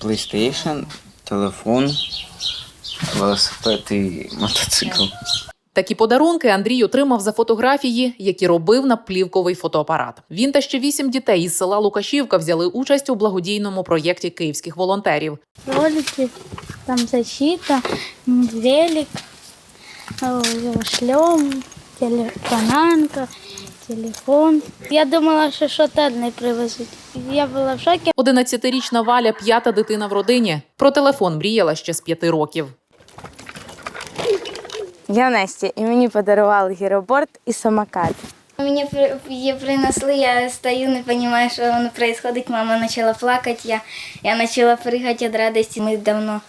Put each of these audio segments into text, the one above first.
PlayStation, телефон, велосипед і мотоцикл. Такі подарунки Андрій отримав за фотографії, які робив на плівковий фотоапарат. Він та ще вісім дітей із села Лукашівка взяли участь у благодійному проєкті київських волонтерів. ролики, там защита, велик, э, шлем, теле- бананка, телефон. Я думала, що щось одне привезуть. Я була в шокі. 11-річна Валя п'ята дитина в родині. Про телефон мріяла ще з п'яти років. Я Настя, і мені подарували гіроборд і самокат. Мені її принесли, я стою, не розумію, що воно відбувається. Мама почала плакати, я, я почала пригати від радості. Ми давно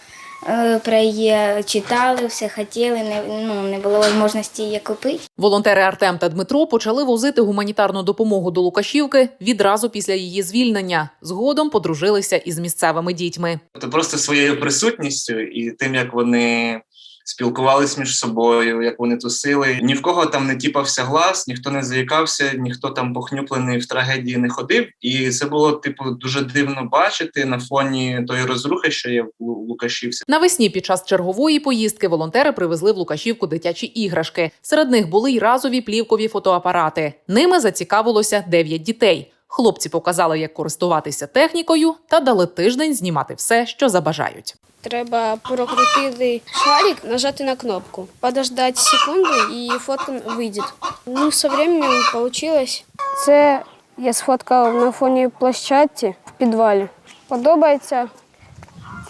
про її читали, все хотіли, не, ну, не було можливості її купити. Волонтери Артем та Дмитро почали возити гуманітарну допомогу до Лукашівки відразу після її звільнення. Згодом подружилися із місцевими дітьми. То просто своєю присутністю і тим, як вони спілкувались між собою, як вони тусили. Ні в кого там не тіпався глас, ніхто не заїкався, ніхто там похнюплений в трагедії не ходив. І це було типу дуже дивно бачити на фоні тої розрухи, що є в Лу- Лукашівці. Навесні під час чергової поїздки волонтери привезли в Лукашівку дитячі іграшки. Серед них були й разові плівкові фотоапарати. Ними зацікавилося 9 дітей. Хлопці показали, як користуватися технікою, та дали тиждень знімати все, що забажають. Треба прокрутити шарик, нажати на кнопку, подождать секунду і фотка вийде. Ну, со временем получилось. Це я сфоткав на фоні площадці в підвалі. Подобається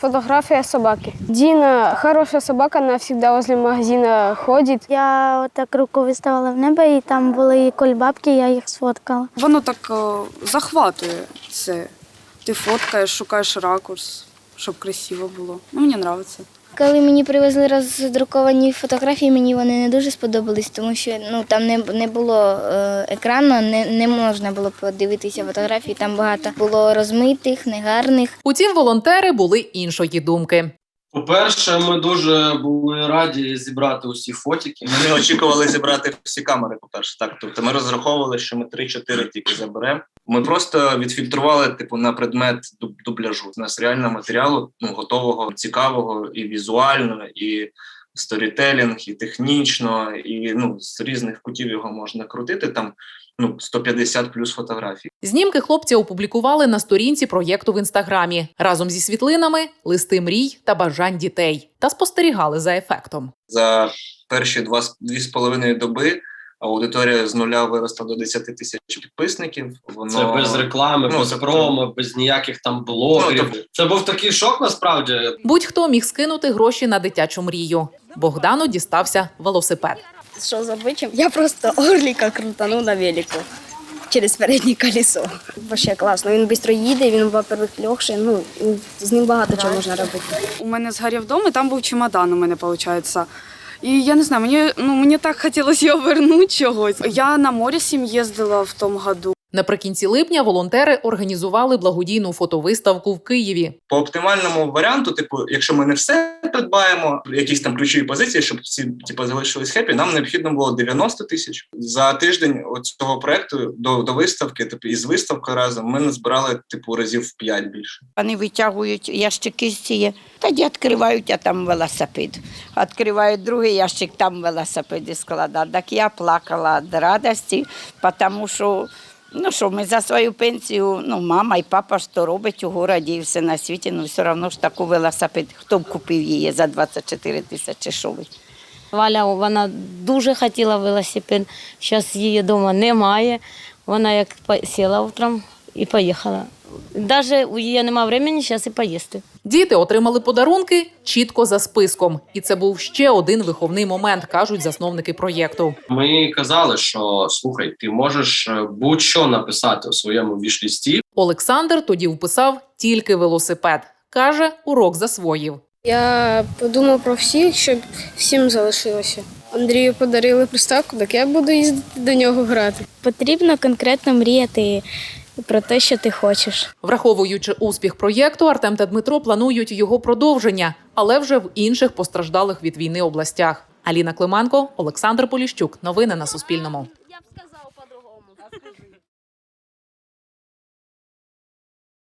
фотографія собаки. Діна хороша собака, вона завжди возле магазину ходить. Я отак руку виставила в небо, і там були кульбабки, я їх сфоткала. Воно так е, захватує це. Ти фоткаєш, шукаєш ракурс, щоб красиво було. Ну, мені подобається. Коли мені привезли роздруковані фотографії, мені вони не дуже сподобались, тому що ну там не, не було е, екрану, не, не можна було подивитися фотографії. Там багато було розмитих, негарних. Утім, волонтери були іншої думки. По-перше, ми дуже були раді зібрати усі фотики. Ми не очікували зібрати всі камери. По перше, так тобто ми розраховували, що ми 3-4 тільки заберемо. Ми просто відфільтрували типу на предмет дубляжу. У нас реально матеріалу ну готового, цікавого і візуально, і сторітелінг, і технічно, і ну з різних кутів його можна крутити. Там ну 150 плюс фотографій. Знімки хлопці опублікували на сторінці проєкту в інстаграмі разом зі світлинами, листи мрій та бажань дітей та спостерігали за ефектом. За перші два дві з половиною доби аудиторія з нуля виросла до 10 тисяч підписників. Воно Це без реклами, Ну, без тобто- промо, без ніяких там блогерів. Ну, тобто- Це був такий шок насправді. Будь-хто міг скинути гроші на дитячу мрію. Богдану дістався велосипед. Що за бичем? Я просто орліка крутану на велику через переднє колесо. Вообще класно. Він швидко їде, він, во-первых, легший. Ну, з ним багато чого можна робити. У мене згорів дом, і там був чемодан у мене, виходить. І я не знаю, мені, ну, мені так хотілося його вернути чогось. Я на море сім їздила в тому году. Наприкінці липня волонтери організували благодійну фотовиставку в Києві. по оптимальному варіанту, типу, якщо ми не все придбаємо, якісь там ключові позиції, щоб всі типу, залишились хеппі, нам необхідно було 90 тисяч за тиждень цього проекту до, до виставки, типу, із виставкою разом ми назбирали типу разів в 5 більше. Вони витягують ящики з цієї, тоді відкривають, а там велосипед. Відкривають другий ящик, там велосипеди складають. Так я плакала від радості, тому що, ну що, ми за свою пенсію, ну, мама і папа ж то робить у городі і все на світі, ну все одно ж таку велосипед, хто б купив її за 24 тисячі, шови. Валя вона дуже хотіла велосипед. Зараз її вдома немає. Вона як сіла утром і поїхала. Навіть у її немає времени зараз і поїсти. Діти отримали подарунки чітко за списком, і це був ще один виховний момент, кажуть засновники проєкту. Ми казали, що слухай, ти можеш е, будь-що написати у своєму вішлісті. Олександр тоді вписав тільки велосипед. каже, урок засвоїв. Я подумав про всіх, щоб всім залишилося. Андрію подарили приставку, так я буду їздити до нього грати. Потрібно конкретно мріяти про те, що ти хочеш. Враховуючи успіх проєкту, Артем та Дмитро планують його продовження, але вже в інших постраждалих від війни областях. Аліна Климанко, Олександр Поліщук. Новини на Суспільному.